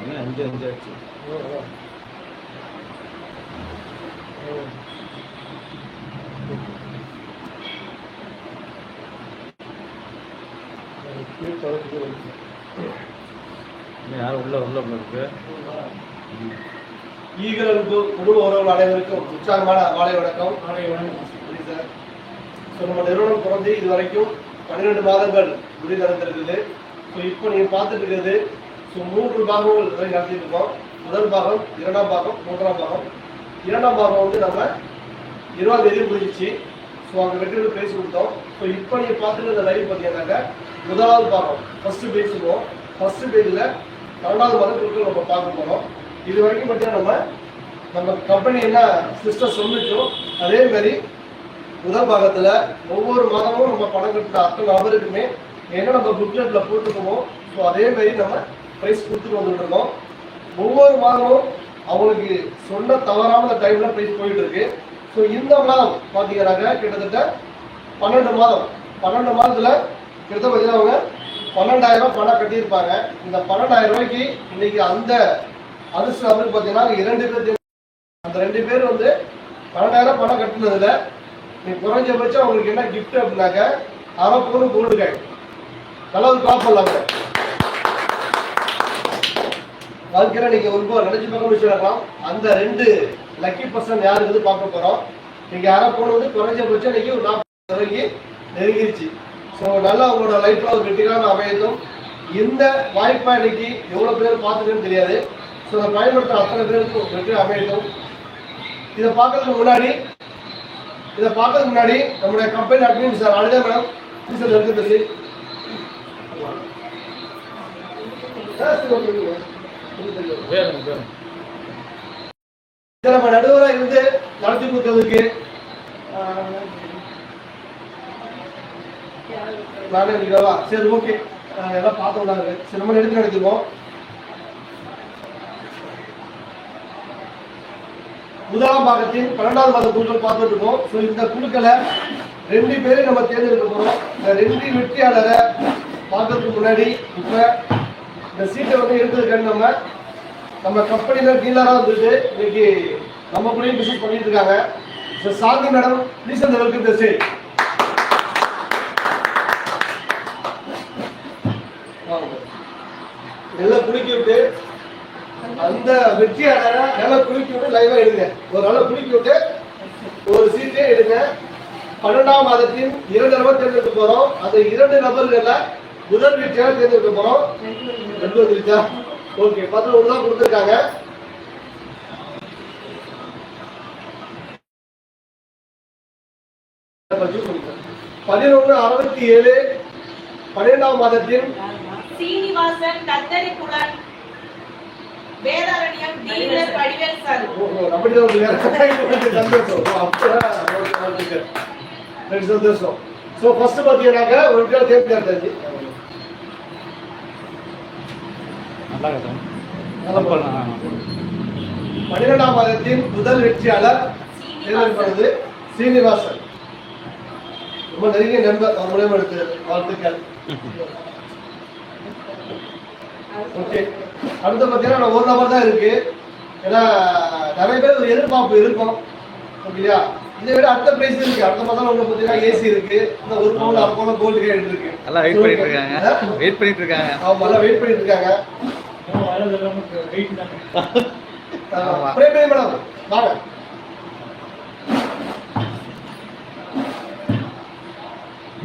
இன்னும் அஞ்சு அஞ்சு ஆச்சு யாரும் உள்ள உள்ள இருக்கு ஈகலுக்கு குடும்ப உறவுகள் அனைவருக்கும் உற்சாகமான மாலை வணக்கம் சரி சார் ஸோ நம்ம நிறுவனம் பிறந்து இது வரைக்கும் பன்னிரெண்டு மாதங்கள் முடிவடைந்திருக்குது ஸோ இப்போ நீங்கள் பார்த்துட்டு இருக்கிறது ஸோ மூன்று பாகங்கள் வரை நடத்திட்டு இருக்கோம் முதல் பாகம் இரண்டாம் பாகம் மூன்றாம் பாகம். இரண்டாம் பாகம் வந்து நம்ம இருபது தேதி முடிஞ்சிச்சு. ஸோ அங்கே வெற்றிகள் பேசி கொடுத்தோம். ஸோ இப்போ நீங்கள் பார்த்துட்டு இந்த லைவ் பார்த்தீங்கன்னாக்க முதலாவது பாகம். ஃபர்ஸ்ட் பேஜ் சொல்லுவோம். ஃபர்ஸ்ட் பேஜில் இரண்டாவது மாதம் நம்ம பார்க்க போகிறோம் இது வரைக்கும் பார்த்தீங்கன்னா நம்ம நம்ம கம்பெனி என்ன சிஸ்டம் சொல்லிச்சோ அதே மாதிரி முதல் பாகத்தில் ஒவ்வொரு மாதமும் நம்ம பணம் கட்டின அத்தனை நபருக்குமே என்ன நம்ம புக்லெட்டில் போட்டுக்கோமோ ஸோ அதே மாதிரி நம்ம ப்ரைஸ் கொடுத்துட்டு வந்துட்டு இருக்கோம் ஒவ்வொரு மாதமும் அவங்களுக்கு சொன்ன தவறாமல் டைமில் ப்ரைஸ் போயிட்டு இருக்கு. ஸோ இந்த மாதம் பார்த்தீங்கன்னாக்க கிட்டத்தட்ட பன்னெண்டு மாதம். பன்னெண்டு மாதத்தில் கிட்டத்தட்ட பார்த்தீங்கன்னா அவங்க பன்னெண்டாயிரம் ரூபாய் பணம் கட்டியிருப்பாங்க. இந்த பன்னெண்டாயிரம் ரூபாய்க்கு இன்னைக்கு அந்த அதிர்ஷ்ட வந்து பார்த்தீங்கன்னா இரண்டு பேர் அந்த ரெண்டு பேர் வந்து பன்னெண்டாயிரம் பணம் கட்டினதுல நீ குறைஞ்சபட்சம் அவங்களுக்கு என்ன கிஃப்ட் அப்படின்னாக்க அரை பவுன் கோல்டு காயின் நல்லா ஒரு கால் வாழ்க்கையில நீங்க ஒரு ரூபாய் நினைச்சு பார்க்க வச்சுக்கலாம் அந்த ரெண்டு லக்கி பர்சன் யாருங்கிறது பார்க்க போறோம்? நீங்க அரை பவுன் வந்து குறைஞ்சபட்சம் இன்னைக்கு ஒரு நாற்பது வரைக்கும் நெருங்கிருச்சு. ஸோ நல்லா உங்களோட லைஃப்ல ஒரு வெற்றிகரமான அமையட்டும். இந்த வாய்ப்பா இன்னைக்கு எவ்வளவு பேர் பார்த்துக்கன்னு தெரியாது. ஸோ அதை பயன்படுத்த அத்தனை பேருக்கும் வெற்றி அமையட்டும். இதை பார்க்கறதுக்கு முன்னாடி இதை பார்க்கறதுக்கு முன்னாடி நம்முடைய கம்பெனி அட்மின் சார் அழுதா மேடம் சார் இருக்குது நம்ம நடுவராக இருந்து நடத்தி கொடுத்ததுக்கு நானே இருக்கவா சரி ஓகே. எல்லாம் பார்த்தோம்னா சரி நம்ம எடுத்து நடத்திருக்கோம் முதலாம் பாகத்தின் பன்னெண்டாவது மாத குழுக்கள் பார்த்துட்டு இருக்கோம். ஸோ இந்த குழுக்களை ரெண்டு பேரும் நம்ம தேர்ந்தெடுக்க போறோம். இந்த ரெண்டு வெற்றியாளரை பார்க்கறதுக்கு முன்னாடி இப்போ இந்த சீட்டை வந்து எடுத்ததுக்காண்டி நம்ம நம்ம கம்பெனியில் டீலராக வந்துட்டு இன்னைக்கு நம்ம கூடயும் பிசினஸ் பண்ணிட்டு இருக்காங்க. ஸோ சாந்தி மேடம் ப்ளீஸ் அந்த வெல்கம் த ஸ்டேஜ் நல்லா குளிக்கி விட்டு அந்த வெற்றியாளரை நல்லா குளிக்கி விட்டு லைவா எடுங்க. ஒரு நல்லா குளிக்கி விட்டு ஒரு சீட்டே எடுங்க. பன்னெண்டாம் மாதத்தின் இரண்டு நபர் தேர்ந்தெடுக்க போறோம். அந்த இரண்டு நபர்கள்ல முதல் வெற்றியாளர் தேர்ந்தெடுக்க போறோம். ரெண்டு வந்துருச்சா ஓகே பத்து ஒன்று தான் கொடுத்துருக்காங்க. பதினொன்று அறுபத்தி ஏழு பன்னிரெண்டாம் மாதத்தின் சீனிவாசன் கத்தரிக்குளன் வேதாரண்யம் டீலர் வடிவேல் சார். அப்படிதான் சந்தோஷம். ஸோ ஃபர்ஸ்ட் பார்த்தீங்கன்னாக்க ஒரு பேர் தேர்ந்தெடுத்தாச்சு நல்லா இருக்கேன் நல்லா போடலாம். பன்னிரெண்டாம் மாதத்தின் முதல் வெற்றியாளர் தேர்ந்தெடுப்பது சீனிவாசன். ரொம்ப நெருங்கிய நண்பர் அவர் மூலியமா எடுத்து வாழ்த்துக்கள். ஓகே. அடுத்து பார்த்தீங்கன்னா நான் ஒரு நபர் தான் இருக்கு. ஏன்னா நிறைய பேர் ஒரு எதிர்பார்ப்பு இருக்கும். ஓகேயா? இதை விட அடுத்த பிரைஸ் இருக்கு. அடுத்த மாதம் உங்களுக்கு பார்த்தீங்கன்னா ஏசி இருக்கு. இந்த ஒரு பவுன் அரை பவுன் கோல்டு கேட் இருக்கு. நல்லா வெயிட் பண்ணிட்டு இருக்காங்க. வெயிட் பண்ணிட்டு இருக்காங்க. அவங்க எல்லாம் வெயிட் பண்ணிட்டு இருக்காங்க. பிரேம் மேடம் வாங்க.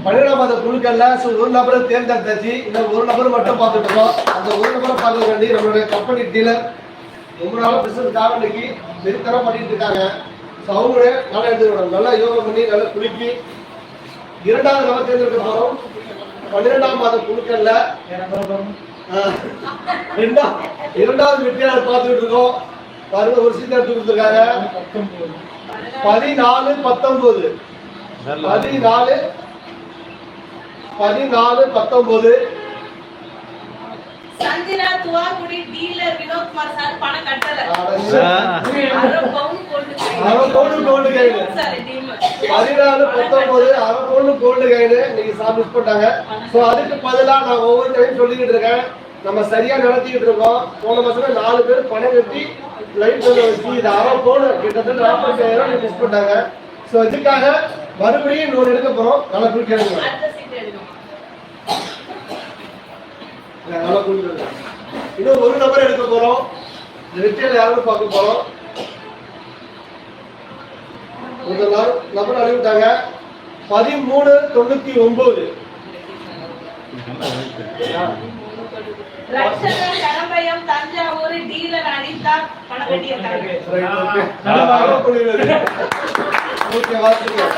பன்னிரெண்டாம் மாத குழுக்கள்ல ஒரு நபரை தேர்ந்தெடுத்தாச்சு. இந்த ஒரு நபர் மட்டும் பார்த்துட்டு இருக்கோம். அந்த ஒரு நபரை பார்க்க வேண்டி நம்மளுடைய கம்பெனி டீலர் ரொம்ப நாள் பிசினஸ் இன்னைக்கு நிறுத்தரம் பண்ணிட்டு இருக்காங்க. ஸோ அவங்களே நல்லா எடுத்துக்கணும் நல்லா யோகா பண்ணி நல்லா குளிக்கி. இரண்டாவது நபர் தேர்ந்தெடுக்க போறோம். பன்னிரெண்டாம் மாத குழுக்கள்ல ஆஹ், ரெண்டா இரண்டாவது வெற்றியாளர் பார்த்துட்டு இருக்கோம். பாருங்க ஒரு சீட் எடுத்து கொடுத்துருக்காங்க. பதினாலு பத்தொன்பது. பதினாலு பதினாலு பத்தொன்பது. சந்திரா துவாக்குடி டீலர் வினோத்குமார் சார் பணம் கட்டல. பவுன் கோல்டு டீம் பதினாலு பத்தொன்பது பொண்ணு கோல்டு கைடு இன்னைக்கு சார் மிஸ் பண்ணிட்டாங்க ஸோ அதுக்கு பதிலாக நான் ஒவ்வொரு டைம் சொல்லிக்கிட்டு இருக்கேன். நம்ம சரியா நடத்திக்கிட்டு இருக்கோம். போன மாசம் நாலு பேர் பணம் கட்டி லைட் வச்சு இது போன கிட்டத்தட்ட நாற்பத்தாயிரம் மிஸ் பண்ணிட்டாங்க. ஸோ இதுக்காக மறுபடியும் இன்னொரு எடுக்க போறோம். நல்லா எடுக்கணும். நல்லா குடிக்கிறீங்க இன்னும் ஒரு நபர் எடுக்க போறோம். இந்த வெற்றியில யாரும் பார்க்க போறோம். முதல் நாள் நபர் அனுப்பிட்டாங்க பதிமூணு தொண்ணூத்தி ஒன்பது. தஞ்சாவூர் டீலர் அனிதா பணம் கட்டியிருக்காங்க ஓகே வாழ்த்துக்கள்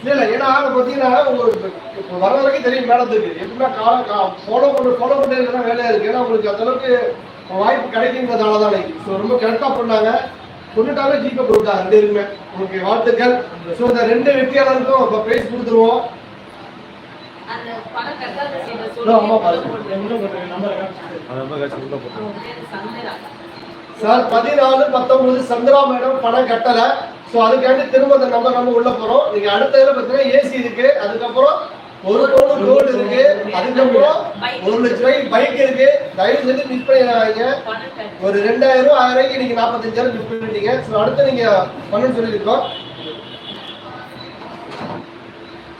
இல்ல இல்ல ஏன்னா பாத்தீங்கன்னா உங்களுக்கு இப்ப வர வரைக்கும் தெரியும் மேடத்துக்கு. எப்படின்னா காலம் ஃபாலோ பண்ண ஃபாலோ பண்ணி வேலையா இருக்கு. ஏன்னா உங்களுக்கு அந்த அளவுக்கு வாய்ப்பு கிடைக்குங்கிறதால தான் இன்னைக்கு. ஸோ ரொம்ப கரெக்டா பண்ணாங்க. கொண்டுட்டாங்க ஜிபே கொடுத்தாங்க ரெண்டு பேருமே உங்களுக்கு வாழ்த்துக்கள். ஸோ இந்த ரெண்டு வெற்றியாளருக்கும் இப்போ பிரைஸ் கொடுத்துருவோம். சார் பதினாலு பத்தொன்பது சந்திரா மேடம் பணம் கட்டல. ஸோ அதுக்காண்டி திரும்ப அந்த நம்பர் நம்ம உள்ள போறோம். நீங்க அடுத்த இதுல பார்த்தீங்கன்னா ஏசி இருக்கு. அதுக்கப்புறம் ஒரு கோடி கோல்டு இருக்கு. அதுக்கப்புறம் ஒரு லட்ச ரூபாய்க்கு பைக் இருக்கு. தயவு செஞ்சு மிஸ் பண்ணிடுறாங்க ஒரு ரெண்டாயிரம் ரூபாய் ஆயிரம் ரூபாய்க்கு நீங்க நாற்பத்தஞ்சாயிரம் மிஸ் பண்ணிட்டீங்க. ஸோ அடுத்து நீங்க பண்ணணும்னு சொல்லியிருக்கோம்.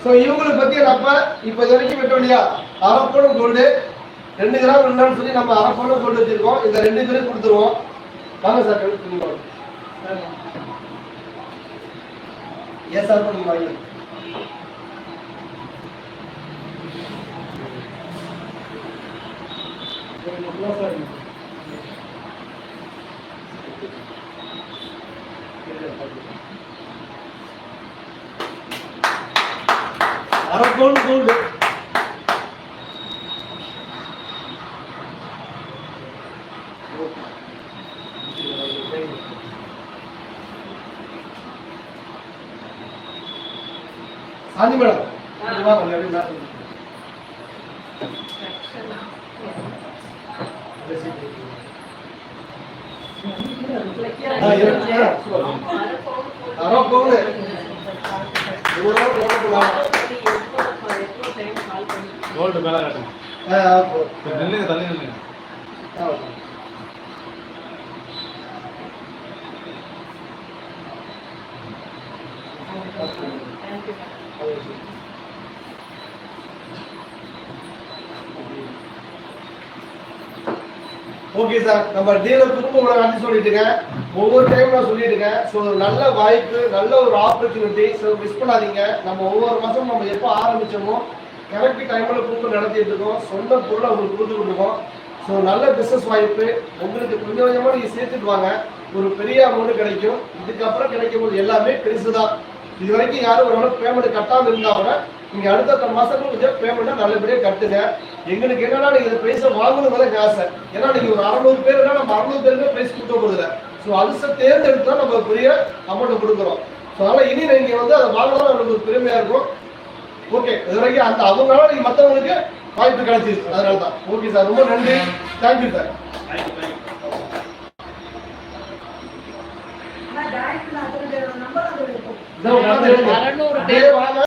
ஸோ இவங்களை பத்தி நம்ம இப்போ இது வரைக்கும் விட்டோம் இல்லையா அரப்பணம் கோல்டு ரெண்டு கிராம் ரெண்டான்னு சொல்லி நம்ம அரப்பணம் கோல்டு வச்சிருக்கோம். இந்த ரெண்டு பேரும் கொடுத்துருவோம். வாங்க சார் கொடுத்துருவோம் ஏன் சார் பண்ணுங்க வாங்க. அரப்பணம் கோல்டு சாந்தி மேடம் இங்க வாங்க, கோல்டு மேல காட்டுங்க நில்லுங்க தள்ளி நில்லுங்க ஆ. ஓகே சார் நம்ம டீலர் திரும்ப உங்களை நன்றி சொல்லிட்டுங்க ஒவ்வொரு டைம் நான் சொல்லிட்டுங்க ஸோ நல்ல வாய்ப்பு நல்ல ஒரு ஆப்பர்ச்சுனிட்டி ஸோ மிஸ் பண்ணாதீங்க. நம்ம ஒவ்வொரு மாதம் நம்ம எப்போ ஆரம்பித்தோமோ கரெக்ட் டைமில் கூப்பிட்டு நடத்திட்டு இருக்கோம். சொந்த பொருளை உங்களுக்கு கொடுத்துட்டு இருக்கோம். ஸோ நல்ல பிஸ்னஸ் வாய்ப்பு. உங்களுக்கு கொஞ்சம் கொஞ்சமாக நீங்கள் சேர்த்துட்டு வாங்க. ஒரு பெரிய அமௌண்ட் கிடைக்கும். இதுக்கப்புறம் கிடைக்கும் போது எல்லாமே பெருசு தான் இது வரைக்கும் யாரும் ஒரு பேமெண்ட் கட்டாமல் இருந்தால் கூட நீங்கள் அடுத்தடுத்த மாதத்துக்கு கொஞ்சம் பேமெண்ட்டை நல்லபடியாக கட்டுங்க. எங்களுக்கு என்னன்னா நீங்கள் இந்த ப்ரைஸை வாங்கணுங்கிறத எங்கள் ஆசை. ஏன்னா நீங்கள் ஒரு அறநூறு பேருனா நம்ம அறநூறு பேருக்கு ப்ரைஸ் கொடுக்க போகிறதில்ல ஸோ அது தேர்ந்தெடுத்து தான் நம்ம பெரிய அமௌண்ட்டை கொடுக்குறோம். ஸோ அதனால் இனி நீங்கள் வந்து அதை வாங்கினா நம்மளுக்கு ஒரு பெருமையாக இருக்கும். ஓகே இது வரைக்கும் அந்த அவங்களால நீங்கள் மற்றவங்களுக்கு வாய்ப்பு கிடைச்சிருக்கு அதனால தான் ஓகே சார் ரொம்ப நன்றி. தேங்க்யூ சார் அறநூறு பேர். வாங்க.